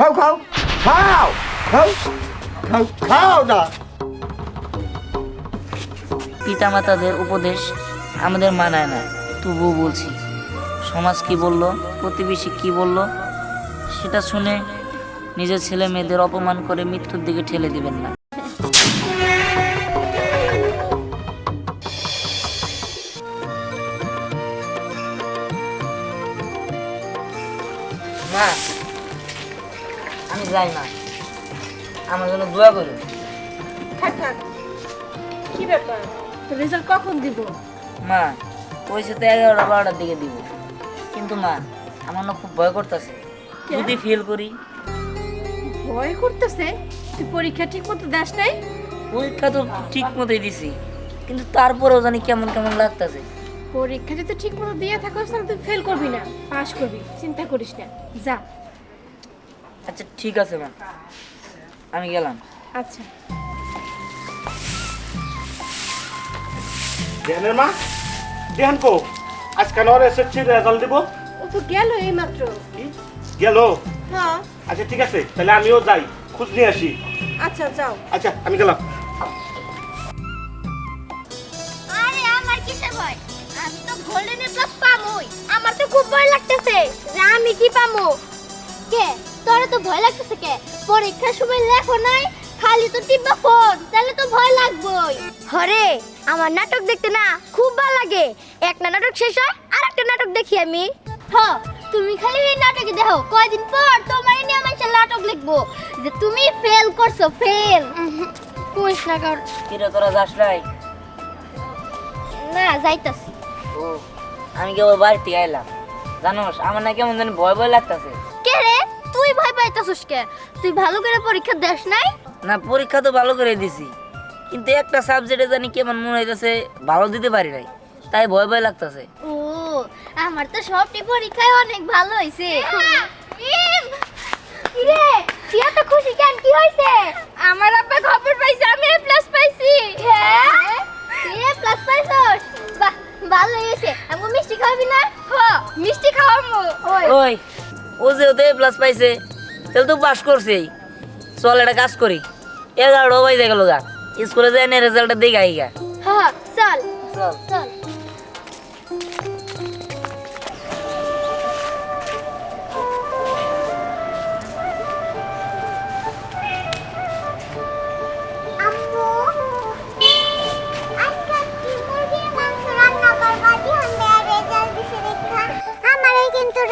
খাও খাও। খাও খাও। পিতামাতাদের উপদেশ আমাদের মানায় না। তবুও বলছি, সমাজ কি বলল, প্রতিবেশী কি বলল, সেটা শুনে নিজের ছেলে মেয়েদের অপমান করে মৃত্যুর দিকে ঠেলে দিবেন না। আমি যাই না। আমার জন্য দোয়া করুন থাক থাক। কি ব্যাপার? রেজাল্ট কখন দিব? মা পয়সা তো এগারোটা বারোটার দিকে দিব। কিন্তু মা আমার না খুব ভয় করতেছে। যদি ফেল করি। ভয় করতেছে? তুই পরীক্ষা ঠিক মতো দাস নাই? পরীক্ষা তো ঠিক মতোই দিছি। কিন্তু তারপরেও জানি কেমন কেমন লাগতেছে। পরীক্ষা যদি ঠিক মতো দিয়ে থাকো তাহলে তুই ফেল করবি না। পাশ করবি। চিন্তা করিস না। যা। আচ্ছা ঠিক আছে মা আমি গেলাম। আচ্ছা। দেনের মা দেহান কো। আজকে নর এসএসসি রেজাল্ট দিব? ও তো গেল এই মাত্র কি? গেল? হ্যাঁ। আচ্ছা ঠিক আছে তাহলে আমিও যাই খোঁজ নিয়ে আসি। আচ্ছা যাও। আচ্ছা আমি গেলাম। আরে আমার কিসের ভয়? আমি তো গোল্ডেন প্লাস পামই। আমার তো খুব ভয় লাগতেছে যে আমি কি পামু? কে? তোরে তো ভয় লাগতেছে কে? পরীক্ষার সময় লেখো নাই খালি তো টিপবা ফোন তাহলে তো ভয় লাগবেই। হরে আমার নাটক দেখতে না খুব ভালো লাগে। একটা নাটক শেষ হয় আর একটা নাটক দেখি আমি। হ তুমি খালি এই নাটকে দেখো কয়দিন পর তোমার নিয়ে আমি একটা নাটক লিখব যে তুমি ফেল করছ ফেল কইস না কার। কিরে তোরা যাস নাই? না যাইতাছি। ও আমি কেবল বাড়ি থেকে আইলাম। জানোস আমার না কেমন জানি ভয় ভয় লাগতাছে। কে রে পাইতাছিস তুই ভালো করে পরীক্ষা দেস নাই? না পরীক্ষা তো ভালো করে দিছি। কিন্তু একটা সাবজেক্টে জানি কেমন মনে হইতেছে ভালো দিতে পারি নাই। তাই ভয় ভয় লাগতেছে। ও আমার তো সবটি পরীক্ষায় অনেক ভালো হইছে। কিরে তুই এত খুশি কেন? কি হইছে? আমার আব্বা খবর পাইছে আমি এ প্লাস পাইছি। হ্যাঁ? তুই এ প্লাস পাইছস? বাহ ভালো হইছে। আমি মিষ্টি খাবি না? হ মিষ্টি খাওয়ামু। ওই ওই ও যে ওতে প্লাস পাইছে তাহলে তো পাস করছেই। চল একটা কাজ করি। এগারোটা বাজে গেল গা স্কুলে যাই না রেজাল্টটা দেখে আই গা। হ্যাঁ চল। চল।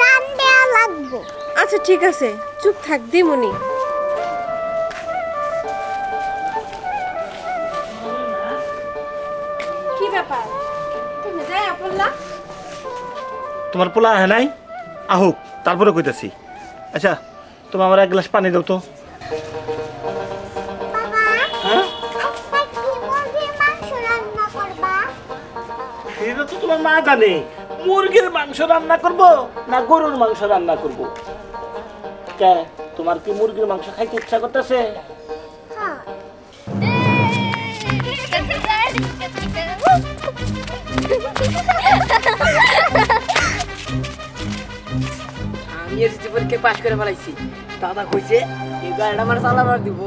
রান্না আচ্ছা ঠিক আছে। চুপ থাক দিমুনি কি ব্যাপার? তুমি যাই আপনলা তোমার পোলা আহে নাই? আহুক তারপরে কইতাছি। আচ্ছা তুমি আমার এক গ্লাস পানি দাও তো। বাবা হ্যাঁ? আজকে কি মুরগির মাংস রান্না করবা? সেটা তো তোমার মা জানে। মুরগির মাংস রান্না করব না গরুর মাংস রান্না করব? কে তোমার কি মুরগির মাংস খাইতে ইচ্ছা করতেছে? হ্যাঁ আমি এসেছি পরীক্ষা পাশ করে ফেলাইছি। দাদা কইছে এই গাড়িটা আমার চালাবার দিব।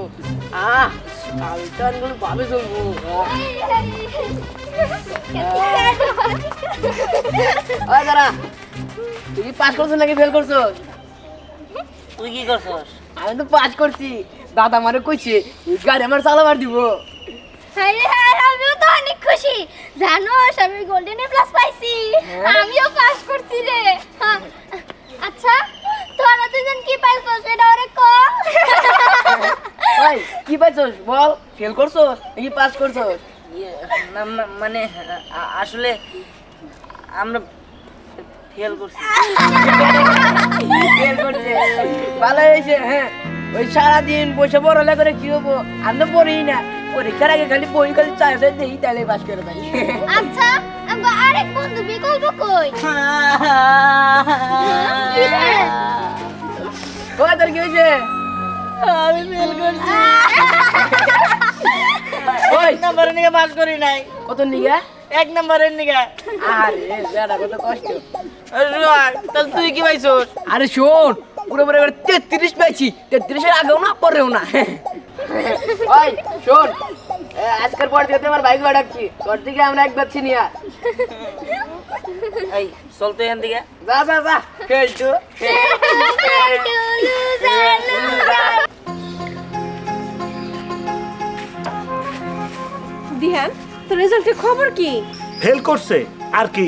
আহ কালটানগুলো ভাবে চলবো। ওই দাঁড়া কি পাস করছ নাকি ফেল করছ? তুই কি করছস? আমি তো পাস করছি। দাদা আমারে কইছে গাড়ি আমার চালাবার দিব। আরে হ্যাঁ আমিও তো অনেক খুশি। জানোস আমি গোল্ডেন প্লাস পাইছি। আমিও পাস করছি রে। হ্যাঁ। আচ্ছা তোরা দুজন কি পাইছো সেটা ওরে কম ভাই কি পাইছস? বল ফেল করছ নাকি পাস করছ ইয়ে, মানে আসলে আমরা ফেল করছি। ফেল করছে। ভালো হয়েছে হ্যাঁ। ওই সারাদিন বসে পড়ালে করে কি হব? আমি তো পড়ি না। পরীক্ষার আগে খালি বই খালি চার চার দিই তাহলে পাস করে পাই আচ্ছা আমার আরেক বন্ধু বিকল্প কই? ও তোর কি হয়েছে? আমি ফেল করছি। ওই এক নম্বরের নিকে পাস করি নাই কত নিগা? এক নম্বরের নিকে। আরে বেটা কত কষ্ট। তাহলে তুই কি পাইছস? আরে শোন পুরো পুরো এবার তেত্রিশ পাইছি। তেত্রিশের আগেও না পরেও না। ওই শোন আজকের পর থেকে আমার বাইক ডাকছি তোর দিকে আমরা একবার চিনিয়া এই চল তো এখান থেকে। যা যা যা। খেলতো দিহান তোর রেজাল্টের খবর কি? ফেল করছে। আর কি?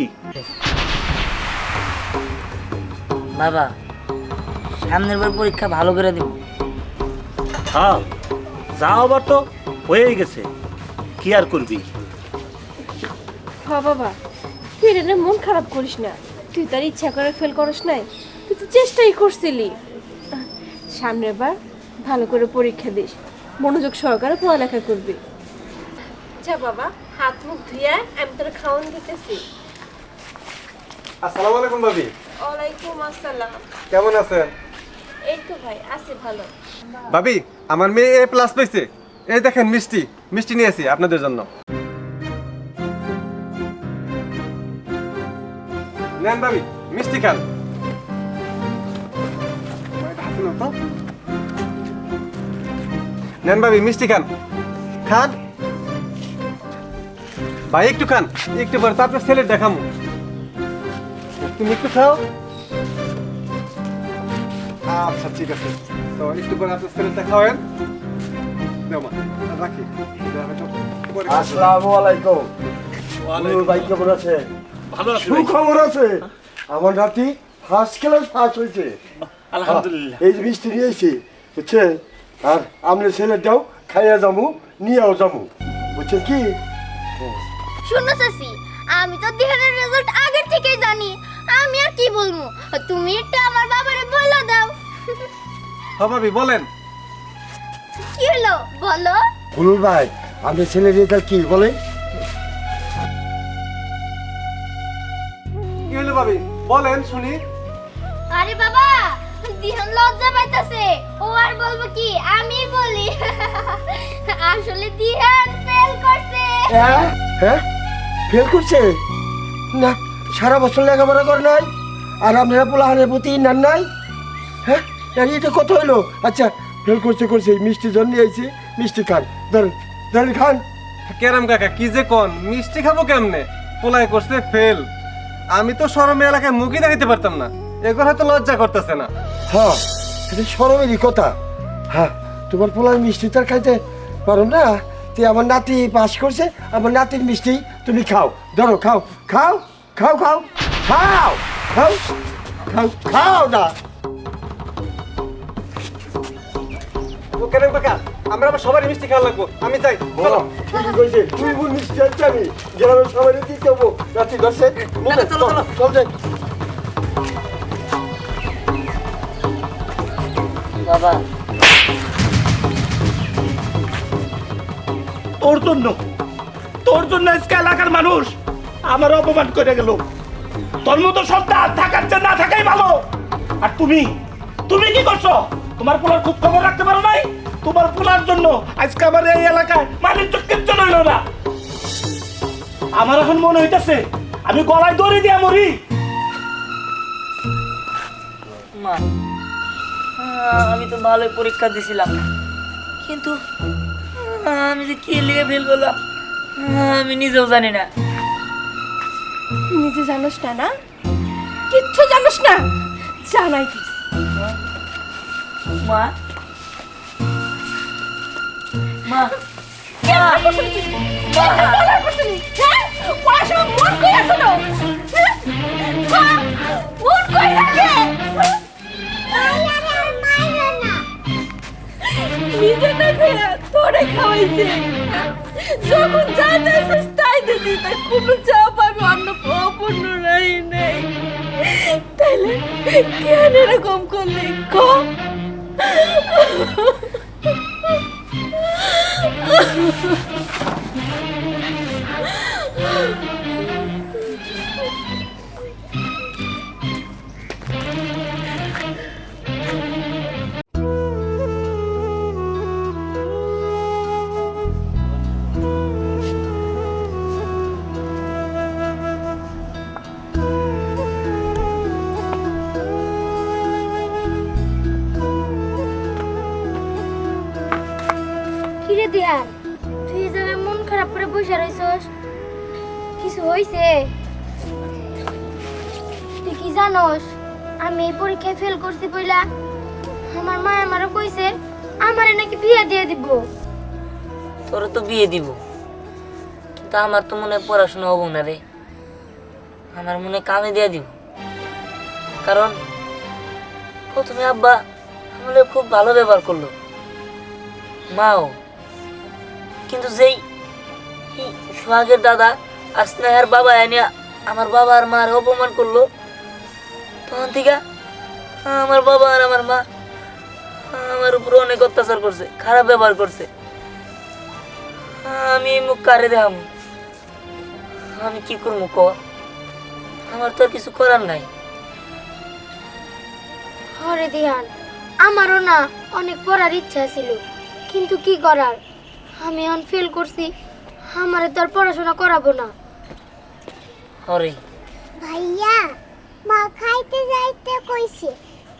বাবা সামনের বার পরীক্ষা ভালো করে দিব। হ্যাঁ যা আবার তো হয়েই গেছে। কি আর করবি? হ বাবা তুই এটা নিয়ে মন খারাপ করিস না। তুই তার ইচ্ছা করে ফেল করিস নাই তুই তো চেষ্টাই করছিলি। সামনের বার ভালো করে পরীক্ষা দিস মনোযোগ সহকারে পড়ালেখা করবি। আচ্ছা বাবা। হাত মুখ ধুয়ে আমি তোর খাওয়ান দিতেছি। আসসালামু আলাইকুম ভাবি। ওয়ালাইকুম আসসালাম। কেমন আছেন? এই তো ভাই আছি ভালো। ভাবি আমার মেয়ে এ প্লাস পেয়েছে এই দেখেন মিষ্টি মিষ্টি নিয়ে আসি আপনাদের জন্য। নেন ভাবি মিষ্টি খান। নেন ভাবি মিষ্টি খান। খান। ভাই একটু খান। একটু পরে তারপর ছেলে দেখামু। তুমি একটু খাও। আচ্ছা ঠিক আছে। তো একটু পরে আপনার খাওয়েন দেও মা রাখি। আসসালামু আলাইকুম। ভাই কেমন আছে? ভালো আছি সুখবর আছে? আমার নাতি ফার্স্ট ক্লাস পাস হয়েছে। আলহামদুলিল্লাহ। এই মিষ্টি নিয়েছি বুঝছেন আর আপনার ছেলেটাও খাইয়া যাব নিয়েও যাব বুঝছেন কি? শুনো চাচি আমি তো দিহানের রেজাল্ট আগের থেকেই জানি। আমি আর কি বলব? তুমি একটু আমার বাবারে বলে দাও। ভাবি বলেন। কি হলো? বলো। নুর ভাই আপনার ছেলের রেজাল্ট কি? বলে কি হলো ভাবি বলেন শুনি। আরে বাবা দিহান লজ্জা পাইতাছে। ও আর বলব কি? আমি বলি। আসলে দিহান ফেল করছে। হ্যাঁ? হ্যাঁ? ফেল করছে? না সারা বছর লেখাপড়া করে নাই আর আপনারা পোলাহানের প্রতি নেন নাই? হ্যাঁ? এটা কত হইল? আচ্ছা ফেল করছে করছে মিষ্টি জন্য আইছি মিষ্টি খান। ধরেন ধরেন খান। কেরাম কাকা কি যে কোন? মিষ্টি খাব কেমনে? পোলাই করছে ফেল আমি তো শরমে এলাকায় মুখই দেখাতে পারতাম না। এগুলো হয়তো লজ্জা করতেছে না। হ্যাঁ এটা সরমেরই কথা। হ্যাঁ তোমার পোলার মিষ্টি তার খাইতে পারো না। তে আমার নাতি পাস করছে আমার নাতির মিষ্টি তুমি খাও। ধরো খাও খাও খাও খাও খাও খাও খাও খাও না। কেরাম কাকা আমরা আবার সবারই মিষ্টি খাওয়া লাগবো। আমি যাই চলো। ঠিক কইছে? তুই বল মিষ্টি আনছি আমি। গ্রামের সবাই দিতে হব। নাতি ধরছে নিবে, চলো, চলো। চল যাই। বাবা। তোর জন্য তোর জন্য আজকে এলাকার মানুষ আমার অপমান করে গেল। তোর মতো সন্তান থাকার চেয়ে না থাকাই ভালো। আর তুমি তুমি কি করছ? তোমার পোলার খুব খবর রাখতে পারো নাই? তোমার পোলার জন্য আজকে আমার এই এলাকায় চক্কের জন্য হইল না। আমার এখন মনে হইতেছে আমি গলায় দড়ি দিয়া মরি। মা আমি তো ভালোই পরীক্ষা দিছিলাম। কিন্তু আমি যে কি লিয়ে ফেল করলাম? আমি নিজেও জানি না। নিজে জানোস না না? কিচ্ছু জানোস না? জানাই দিস। মা? মা? নিজে না খেয়ে তোরে খাওয়াইছে। যখন যা চাইছিস তাই দিছি, তাই কোনো চাপ আমি অন্য অপূর্ণ রাই নেই। তাইলে কেন এরকম করলে? কম বসে রইছস। কিছু হইছে? তুই কি জানোস, আমি এই পরীক্ষায় ফেল করছি বইলা। আমার মা আমারও কইছে, আমারে নাকি বিয়ে দিয়ে দিব। তোর তো বিয়ে দিব। কিন্তু আমার তো মনে পড়াশোনা হব না রে। আমার মনে কামে দিয়ে দিব। কারণ, প্রথমে আব্বা আমাদের খুব ভালো ব্যবহার করল। মাও কিন্তু যেই সোহাগের দাদা আর স্নেহার বাবা এনে আমার বাবা আর মার অপমান করল, তখন থেকে আমার বাবা আর আমার মা আমার উপরে অনেক অত্যাচার করছে, খারাপ ব্যবহার করছে। আমি মুখ কারে দেখাম আমি কি করব ক আমার তো কিছু করার নাই। হরে দিহান, আমারও না অনেক পড়ার ইচ্ছা ছিল, কিন্তু কি করার? আমি এখন ফেল করছি আমারে তো আর পড়াশোনা করাবো না। হরে ভাইয়া মা খাইতে যাইতে কইছে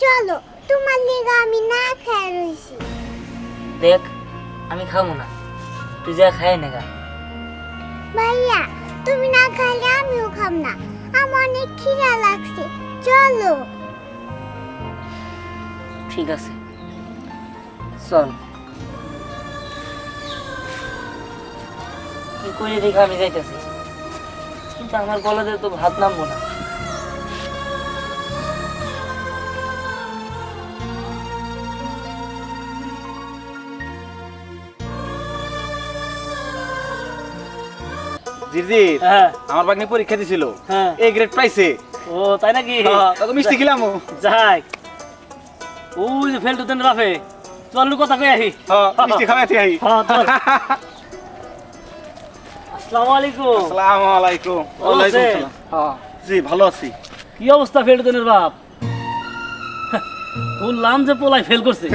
চলো তোমার লিগা আমি না খাই রইছি। দেখ আমি খাব না। তুই যা খাই না গা। ভাইয়া তুমি না খাইলে আমিও খাব না। আমার অনেক খিদা লাগছে চলো। ঠিক আছে। চল। করে দেখে আমি যাইতেছি। কিন্তু আমার গলাতে তো ভাত নামবো না। হ্যাঁ। আমার বাগনি পরীক্ষা দিছিল। হ্যাঁ। এ গ্রেড পাইছে। ও তাই নাকি? তোকে মিষ্টি খেলাম। যাই। যে ফেল টুতেন রাফে চল লু কথা কই আহি মিষ্টি খাওয়াতে হ্যাঁ আসসালামু আলাইকুম। আসসালামু আলাইকুম। ভালো আছেন? হ্যাঁ জি ভালো আছি। কি অবস্থা ফেল বাপ? বললাম যে পোলাই ফেল করছে?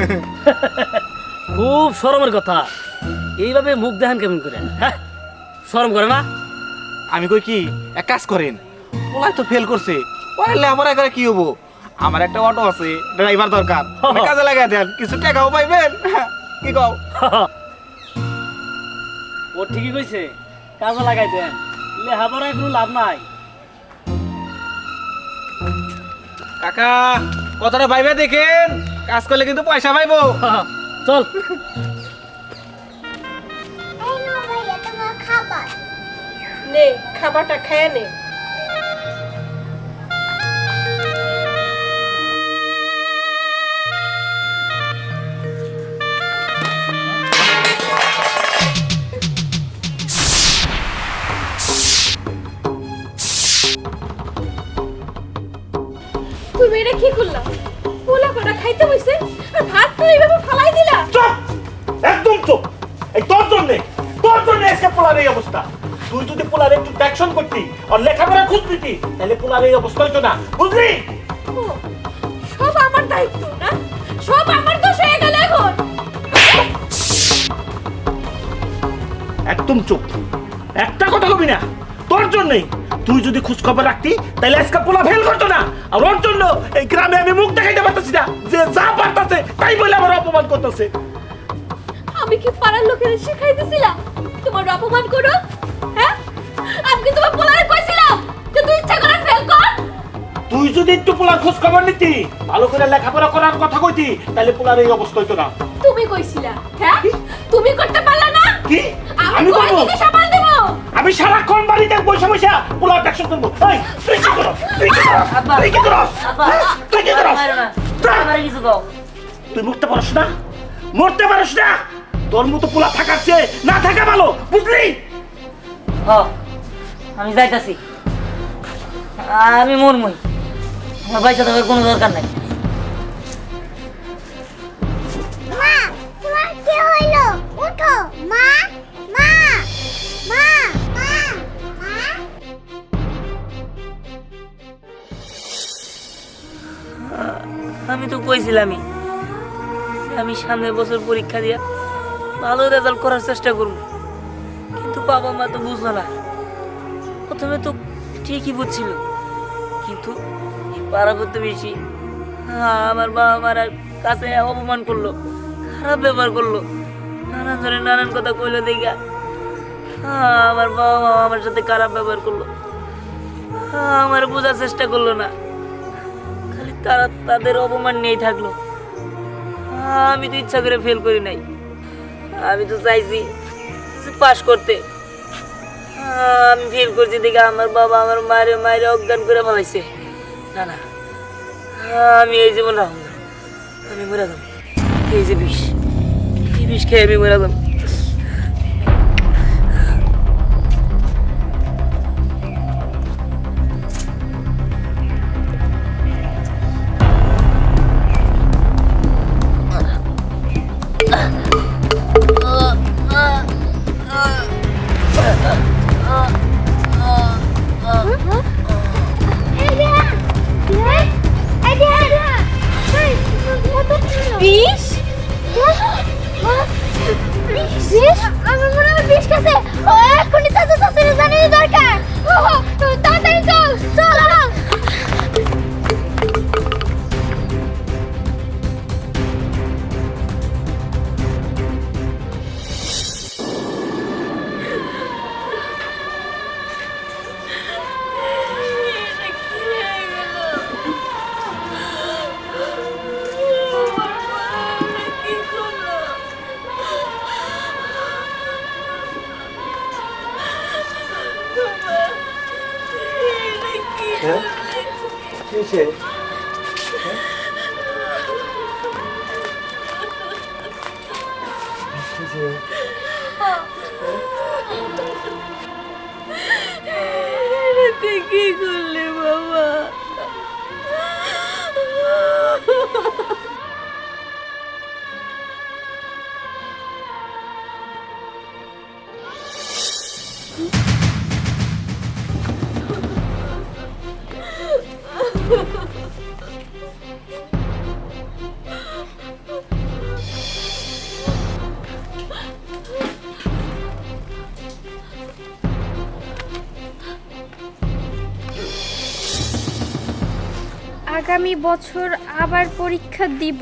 খুব শরমের কথা। এইভাবে মুখ দেখান কেমন করে? হ্যাঁ শরম করে না? আমি কই কি এক কাজ করেন। ওলাই তো ফেল করছে। ওরালে আমার কি হব? আমার একটা অটো আছে ড্রাইভার দরকার। কাজে লাগাই দেন কিছু টাকাও পাইবেন। কি কও? ও ঠিকই কইছে। কাজে লাগাই দেন। লেহাপড়ায় কোনো লাভ নাই। কাকা কতটা পাইবে দেখেন। কাজ করলে কিন্তু পয়সা পাইবো। চল। নে খাবারটা খেয়ে নে। তুমি এটা কি করলা? পোলা কটা খাইতে বইছে আর ভাত তো এইভাবে ফালাই দিলা। চুপ! একদম চুপ! এই তোর জন্য তোর জন্য আজকে পোলার এই অবস্থা। তুই যদি পোলার একটু দেখশন করতি আর লেখাপড়া খুঁজ দিতি তাহলে পোলার এই অবস্থা হইতো না। বুঝলি? সব আমার দায়িত্ব না? সব আমার দোষ হয়ে গেল এখন। একদম চুপ। একটা কথা কবি না তোর জন্যই তুই যদি খোঁজ খবর রাখতি তাহলে আজকে পোলা ফেল করতো না। আর ওর জন্য এই গ্রামে আমি মুখ দেখাইতে পারতেছি না যে যা পারতাছে তাই বলে আমার অপমান করতেছে। আমি কি পাড়ার লোকের শিখাইতেছিলাম? তোমার অপমান করো হ্যাঁ? আমি কি তোমার পোলারে কইছিলাম যে তুই ইচ্ছা করে ফেল কর? তুই যদি একটু পোলার খোঁজ খবর নিতি ভালো করে লেখাপড়া করার কথা কইতি তাহলে পোলার এই অবস্থা হইতো না। তুমি কইছিলা হ্যাঁ? তুমি করতে পারলা না? কি? আমি করব? আমি সারাক্ষণ বাড়িতে বসে বসে পোলার দেখশন করব। এই, তুই কি করস? তুই কি করস? তুই কি করস? হ্যাঁ? তুই কি করস? না। তুই- আমারে কিছু কও। তুই মরতে পারস না? মরতে পারস না? তোর মতো পোলা থাকার চেয়ে না থাকা ভালো বুঝলি? হ আমি যাইতাছি। আমি মরমই। আমার পয়সা থাকার কোনো দরকার নাই। মা তোমার কি হইল? উঠো মা। আমি তো কইছিলামই আমি সামনের বছর পরীক্ষা দিয়া ভালো রেজাল্ট করার চেষ্টা করব। কিন্তু বাবা মা তো বুঝলো না। প্রথমে তো ঠিকই বুঝছিল কিন্তু পাড়া প্রতিবেশী হ্যাঁ, আমার বাবা মার কাছে অপমান করল খারাপ ব্যবহার করল। নানান ধরনের নানান কথা কইলো দেখা হ্যাঁ, আমার বাবা মা আমার সাথে খারাপ ব্যবহার করল। হ্যাঁ, আমার বোঝার চেষ্টা করল না। তারা তাদের অপমান নিয়েই থাকল। আমি তো ইচ্ছা করে ফেল করি নাই। আমি তো চাইছি পাশ করতে। আমি ফেল করছি দেখে আমার বাবা আমার মায়ের মায়ের অজ্ঞান করে ফেলাইছে। না না, আমি এই জীবন রাখব না। আমি মরে যাব। এই যে বিষ, এই বিষ খেয়ে আমি মরে যাব। আগামী বছর আবার পরীক্ষা দিব।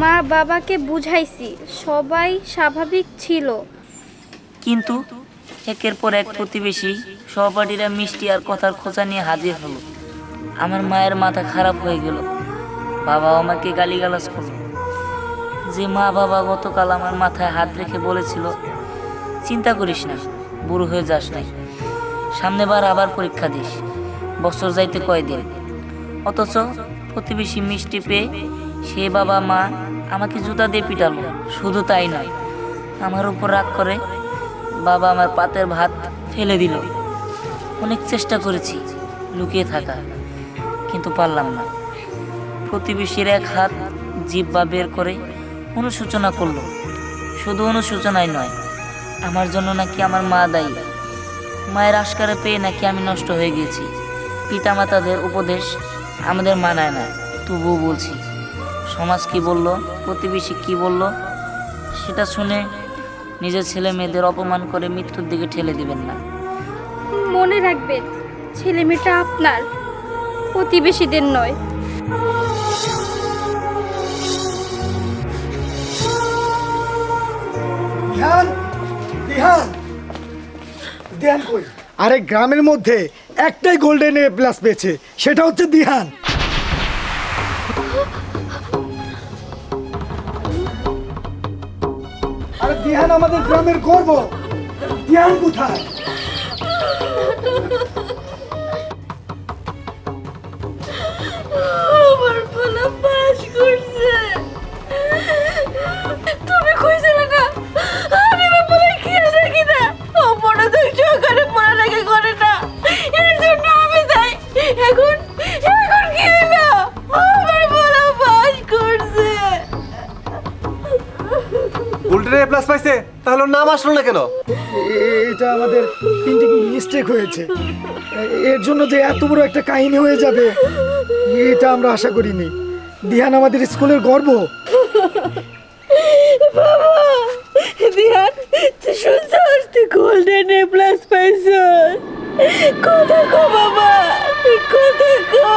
মা বাবাকে বুঝাইছি, সবাই স্বাভাবিক ছিল। কিন্তু একের পর এক প্রতিবেশী সহপাঠীরা মিষ্টি আর কথার খোঁচা নিয়ে হাজির হলো। আমার মায়ের মাথা খারাপ হয়ে গেল। বাবা আমাকে গালিগালাজ করল। যে মা বাবা গতকাল আমার মাথায় হাত রেখে বলেছিল, চিন্তা করিস না, বুড়ো হয়ে যাস নাই। সামনেবার আবার পরীক্ষা দিস। বছর যাইতে কয়দিন? অথচ প্রতিবেশী মিষ্টি পেয়ে সে বাবা মা আমাকে জুতা দিয়ে পিটালো। শুধু তাই নয়, আমার উপর রাগ করে বাবা আমার পাতের ভাত ফেলে দিল। অনেক চেষ্টা করেছি লুকিয়ে থাকা, কিন্তু পারলাম না। প্রতিবেশীর এক হাত জিব্বা বের করে অনুশোচনা করল। শুধু অনুশোচনাই নয়, আমার জন্য নাকি আমার মা দায়ী। মায়ের আশকারে পেয়ে নাকি আমি নষ্ট হয়ে গেছি পিতামাতাদের উপদেশ আমাদের মানায় না। তবুও বলছি সমাজ কি বলল প্রতিবেশী কি বলল সেটা শুনে নিজের ছেলে মেয়েদের অপমান করে মৃত্যুর দিকে ঠেলে দিবেন না। মনে রাখবেন ছেলে মেয়েটা আপনার প্রতিবেশীদের নয়। ধ্যান ধ্যান ধ্যান কই? আরে গ্রামের মধ্যে একটাই গোল্ডেন এ প্লাস পেয়েছে সেটা হচ্ছে দিহান। আরে দিহান আমাদের গ্রামের গর্ব। দিহান কোথায়? আমার পোলা পাস করছে। পড়ালেখা করে না। এর জন্য আমি যাই এখন এখন কি হলো? আমার পোলা পাস করছে। এ প্লাস পাইছে? তাহলে নাম আসলো না কেন? এ- এটা আমাদের প্রিন্টিং মিস্টেক হয়েছে। এর জন্য যে এত বড় একটা কাহিনী হয়ে যাবে এটা আমরা আশা করিনি। দিহান আমাদের স্কুলের গর্ব। দিহান তুই শুনছিস? তুই গোল্ডেন এ প্লাস পাইছস কথা কো বাবা তুই কথা কো